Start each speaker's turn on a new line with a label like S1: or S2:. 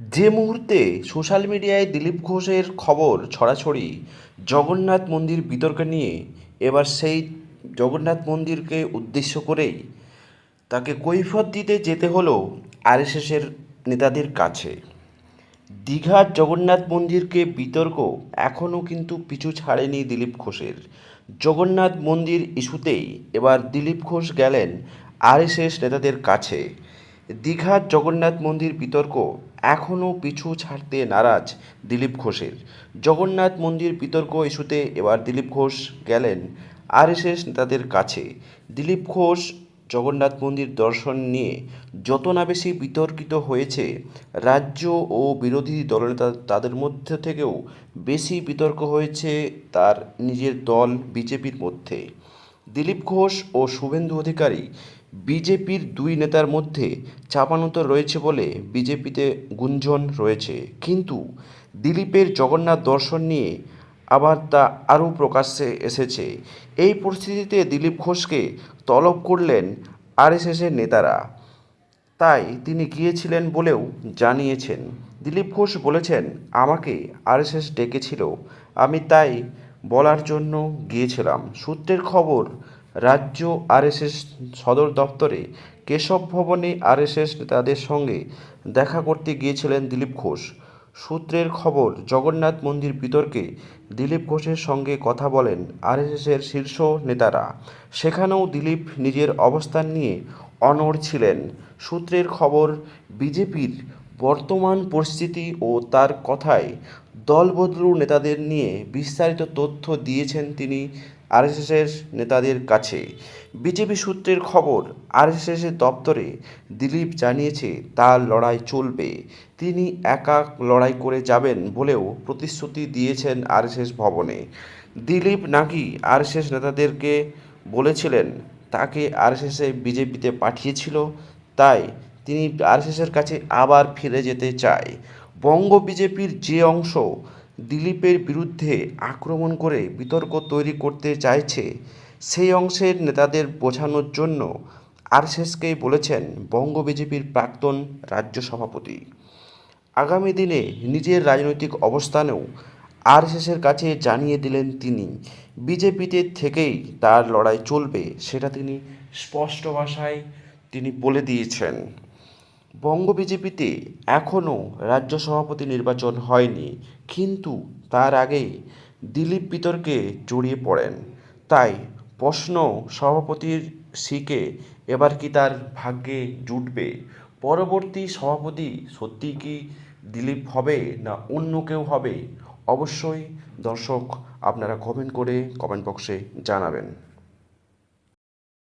S1: যে মুহূর্তে সোশ্যাল মিডিয়ায় দিলীপ ঘোষের খবর ছড়াছড়ি, জগন্নাথ মন্দির বিতর্ক নিয়ে, এবার সেই জগন্নাথ মন্দিরকে উদ্দেশ্য করেই তাকে কৈফত দিতে যেতে হলো আরএসএসের নেতাদের কাছে। দীঘার জগন্নাথ মন্দিরকে বিতর্ক এখনও কিন্তু পিছু ছাড়েনি দিলীপ ঘোষের। জগন্নাথ মন্দির ইস্যুতেই এবার দিলীপ ঘোষ গেলেন আরএসএস নেতাদের কাছে। দীঘার জগন্নাথ মন্দির বিতর্ক এখনও পিছু ছাড়তে নারাজ দিলীপ ঘোষের। জগন্নাথ মন্দির বিতর্ক ইস্যুতে এবার দিলীপ ঘোষ গেলেন আরএসএস নেতাদের কাছে। দিলীপ ঘোষ জগন্নাথ মন্দির দর্শন নিয়ে যত না বেশি বিতর্কিত হয়েছে, রাজ্য ও বিরোধী দলনেতা তাদের মধ্যে থেকেও বেশি বিতর্ক হয়েছে তার নিজের দল বিজেপির মধ্যে। দিলীপ ঘোষ ও শুভেন্দু অধিকারী বিজেপির দুই নেতার মধ্যে চাপানোতর রয়েছে বলে বিজেপিতে গুঞ্জন রয়েছে। কিন্তু দিলীপের জগন্নাথ দর্শন নিয়ে আবার তা আরও প্রকাশ্যে এসেছে। এই পরিস্থিতিতে দিলীপ ঘোষকে তলব করলেন আরএসএসের নেতারা। তাই তিনি গিয়েছিলেন বলেও জানিয়েছেন। দিলীপ ঘোষ বলেছেন, আমাকে আরএসএস ডেকেছিল। আমি তাই বলার জন্য গিয়েছিলাম। সূত্রের খবর রাজ্য আরএসএস সদর দপ্তরে কেশব ভবনে আরএসএস নেতাদের সঙ্গে দেখা করতে গিয়েছিলেন দিলীপ ঘোষ। সূত্রের খবর, জগন্নাথ মন্দির বিতর্কে দিলীপ ঘোষের সঙ্গে কথা বলেন আরএসএসের শীর্ষ নেতারা। সেখানেও দিলীপ নিজের অবস্থান নিয়ে অনড় ছিলেন। সূত্রের খবর, বিজেপির বর্তমান পরিস্থিতি ও তার কথায় দলবদলু নেতাদের নিয়ে বিস্তারিত তথ্য দিয়েছেন তিনি আরএসএসের নেতাদের কাছে। বিজেপি সূত্রের খবর, আরএসএসের দপ্তরে দিলীপ জানিয়েছে, তার লড়াই চলবে। তিনি একা লড়াই করে যাবেন বলেও প্রতিশ্রুতি দিয়েছেন আরএসএস ভবনে। দিলীপ নাকি আরএসএস নেতাদেরকে বলেছিলেন, তাকে আরএসএসে বিজেপিতে পাঠিয়েছিল, তাই তিনি আরএসএসের কাছে আবার ফিরে যেতে চায়। বঙ্গ বিজেপির যে অংশ দিলীপের বিরুদ্ধে আক্রমণ করে বিতর্ক তৈরি করতে চাইছে সেই অংশের নেতাদের বোঝানোর জন্য আরএসএসকেই বলেছেন বঙ্গ বিজেপির প্রাক্তন রাজ্য সভাপতি। আগামী দিনে নিজের রাজনৈতিক অবস্থানেও আরএসএসের কাছে জানিয়ে দিলেন তিনি, বিজেপিতে থেকেই তার লড়াই চলবে, সেটা তিনি স্পষ্ট ভাষায় তিনি বলে দিয়েছেন। বঙ্গ বিজেপিতে এখনও রাজ্য সভাপতি নির্বাচন হয়নি, কিন্তু তার আগেই দিলীপ বিতর্কে জড়িয়ে পড়েন। তাই প্রশ্ন সভাপতির সিকে এবার কি তার ভাগ্যে জুটবে? পরবর্তী সভাপতি সত্যি কি দিলীপ হবে না অন্য কেউ হবে? অবশ্যই দর্শক, আপনারা কমেন্ট করে কমেন্ট বক্সে জানাবেন।